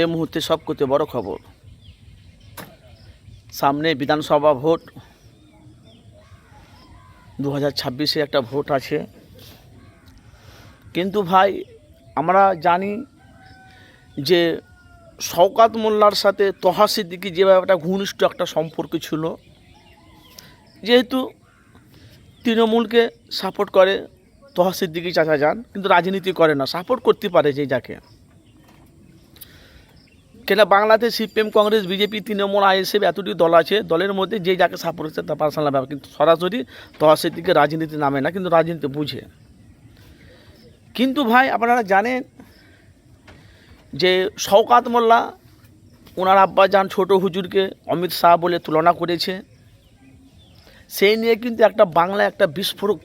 এই মুহূর্তে সব করতে বড় খবর। সামনে বিধানসভা ভোট। দু হাজার ছাব্বিশে একটা ভোট আছে। কিন্তু ভাই, আমরা জানি যে শওকাত মোল্লার সাথে তহা সিদ্দিকি যেভাবে একটা ঘনিষ্ঠ একটা সম্পর্ক ছিল, যেহেতু তৃণমূলকে সাপোর্ট করে তহা সিদ্দিকি চাচা যান, কিন্তু রাজনীতি করে না, সাপোর্ট করতে পারে যে যাকে। কেন বাংলাতে CPM, Congress, BJP, Trinamool, ISF এতটি দল আছে, দলের মধ্যে যে যাকে সাপোর্ট করছে তার পার্সোনাল ব্যাপার। কিন্তু সরাসরি তহা সিদ্দিকে রাজনীতি নামে না, কিন্তু রাজনীতি বুঝে। কিন্তু ভাই, আপনারা জানেন যে শওকাত মোল্লা ওনার আব্বা যান ছোট হুজুরকে অমিত শাহ বলে তুলনা করেছে। সেই নিয়ে কিন্তু একটা বাংলা একটা বিস্ফোরক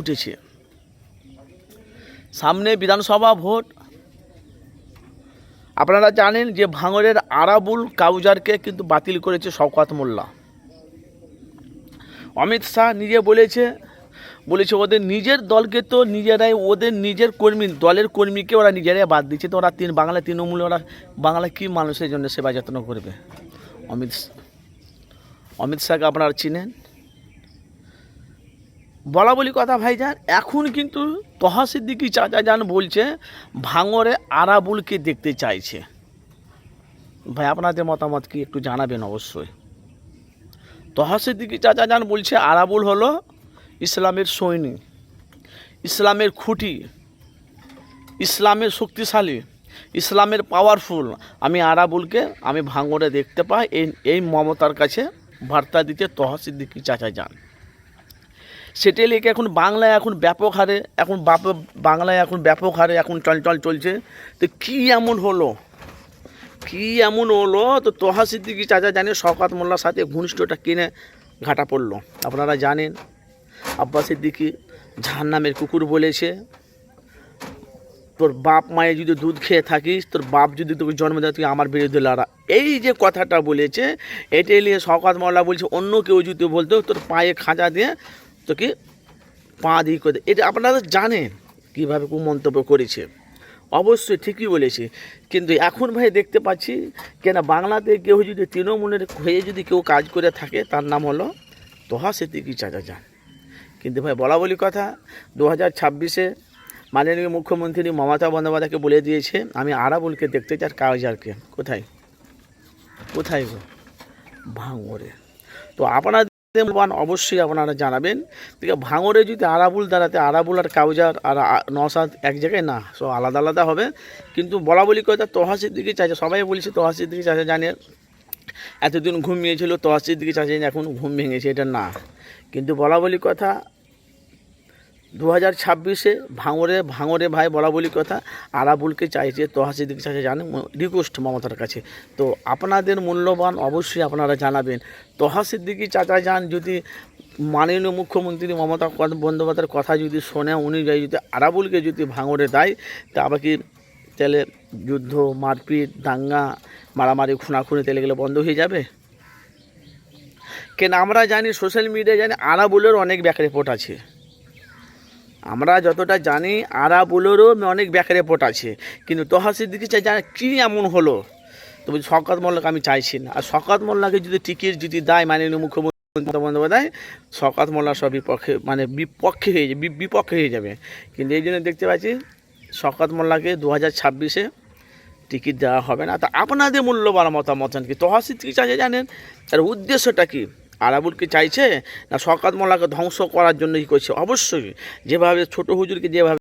উঠেছে। সামনে বিধানসভা ভোট আপনারা জানেন যে ভাঙরের আরাবুল কাউজারকে কিন্তু বাতিল করেছে শওকাত মোল্লা। অমিত শাহ নিজে বলেছে বলেছে ওদের নিজের দলকে তো নিজেরাই, ওদের নিজের কর্মী, দলের কর্মীকে ওরা নিজেরাই বাদ দিচ্ছে। তো ওরা তিন বাংলা তৃণমূলে, ওরা বাংলা কী মানুষের জন্য সেবা যত্ন করবে? অমিত অমিত শাহকে আপনারা চিনেন? বলা বলি কথা ভাইজান, এখন কিন্তু তহা সিদ্দিকি চাচা যান বলছে ভাঙরে আরাবুলকে দেখতে চাইছে। ভাই, আপনাদের মতামত কি একটু জানাবেন অবশ্যই। তহা সিদ্দিকি চাচা যান বলছে, আরাবুল হলো ইসলামের সৈনিক ইসলামের খুঁটি, ইসলামের শক্তিশালী, ইসলামের পাওয়ারফুল আমি আরাবুলকে, আমি ভাঙরে দেখতে পাই, এই এই মমতার কাছে বার্তা দিতে তহা সিদ্দিকি চাচা যান। সেটাই লেগে এখন বাংলায় এখন ব্যাপক হারে, এখন বাংলায় এখন ব্যাপক হারে এখন চলচল চলছে। তো কী এমন হলো? কী এমন হলো? তো তোহা সিদ্দিকি চাচা জানে শওকাত মোল্লার সাথে ঘনিষ্ঠটা কিনে ঘাটা পড়ল। আপনারা জানেন আব্বাস সিদ্দিকি ঝার নামের কুকুর বলেছে, তোর বাপ মায়ে যদি দুধ খেয়ে থাকিস, তোর বাপ যদি তোকে জন্ম দেয়, তুই আমার বিরুদ্ধে লড়া। এই যে কথাটা বলেছে এটাই নিয়ে শওকাত মোল্লা বলছে, অন্য কেউ যদি বলতো, তোর পায়ে খাঁচা দিয়ে তোকে পা দিয়ে করে এটা আপনারা জানেন কীভাবে কুমন্তব্য করেছে। অবশ্যই ঠিকই বলেছে। কিন্তু এখন ভাই দেখতে পাচ্ছি, কেন বাংলাতে কেউ যদি তৃণমূলের হয়ে যদি কেউ কাজ করে থাকে, তার নাম হলো তোহা সেতিকি চাচা যান কিন্তু ভাই বলা বলি কথা দু হাজার ছাব্বিশে মাননীয় মুখ্যমন্ত্রী মমতা বন্দ্যোপাধ্যায়কে বলে দিয়েছে, আমি আরাবুলকে দেখতে চাই, আর কাগজারকে কোথায়? কোথায় গো? ভাঙরে তো আপনাদের মূল্যবান অবশ্যই আপনারা জানাবেন। ভাঙরে যদি আরাবুল দাঁড়াতে, আরাবুল আর কাউজার আর নসাদ এক জায়গায়, না সব আলাদা আলাদা হবে। কিন্তু বলা বলি কথা, তহাসির দিকে চাইছে সবাই বলছে তহাসির দিকে চাইছে জানে। এতদিন ঘুমিয়েছিল, তহাসির দিকে চাইছে এখন ঘুম ভেঙেছে, এটা না। কিন্তু বলা বলি কথা দু হাজার ছাব্বিশে ভাঙরে ভাঙরে ভাই বলা বলি কথা, আরাবুলকে চাইছে, তোহাসি দিকে চাইছে জানে, রিকোয়েস্ট মমতার কাছে। তো আপনাদের মূল্যবান অবশ্যই আপনারা জানাবেন। তোহা সিদ্দিকি চাচা যান, যদি মাননীয় মুখ্যমন্ত্রী মমতা বন্দ্যোপাধ্যায়ের কথা যদি শোনে অনুযায়ী যদি আরাবুলকে যদি ভাঙরে দেয়, তা আবার কি তাহলে যুদ্ধ, মারপিট, দাঙ্গা, মারামারি, খুনাখুনি তেলে গেলে বন্ধ হয়ে যাবে? কেন আমরা জানি সোশ্যাল মিডিয়ায় জানি, আরাবুলের অনেক ব্যাক রিপোর্ট আছে। আমরা যতটা জানি, আরাবুলেরও অনেক ব্যাক রিপোর্ট আছে। কিন্তু তহাসির দিকে চাই জানা কী এমন হলো? তো বলছি শকাত মোল্লাকে আমি চাইছি না। আর শকাত মোল্লাকে যদি টিকিট যদি দেয় মাননীয় মুখ্যমন্ত্রী মমতা বন্দ্যোপাধ্যায় শকাত মোল্লা সব বিপক্ষে মানে বিপক্ষে হয়ে যাবে, বিপক্ষে হয়ে যাবে। কিন্তু এই জন্য দেখতে পাচ্ছি শকাত মোল্লাকে দু হাজার ছাব্বিশে টিকিট দেওয়া হবে না। তা আপনাদের মূল্যবান মতামত কি? তহাসিদ কি চাইছে জানেন, তার উদ্দেশ্যটা কি? আরাবুল কি চাইছে? না শকাত মোল্লাকে ধ্বংস করার জন্য কি করছে? অবশ্যই। যেভাবে ছোট হুজুরকে যেভাবে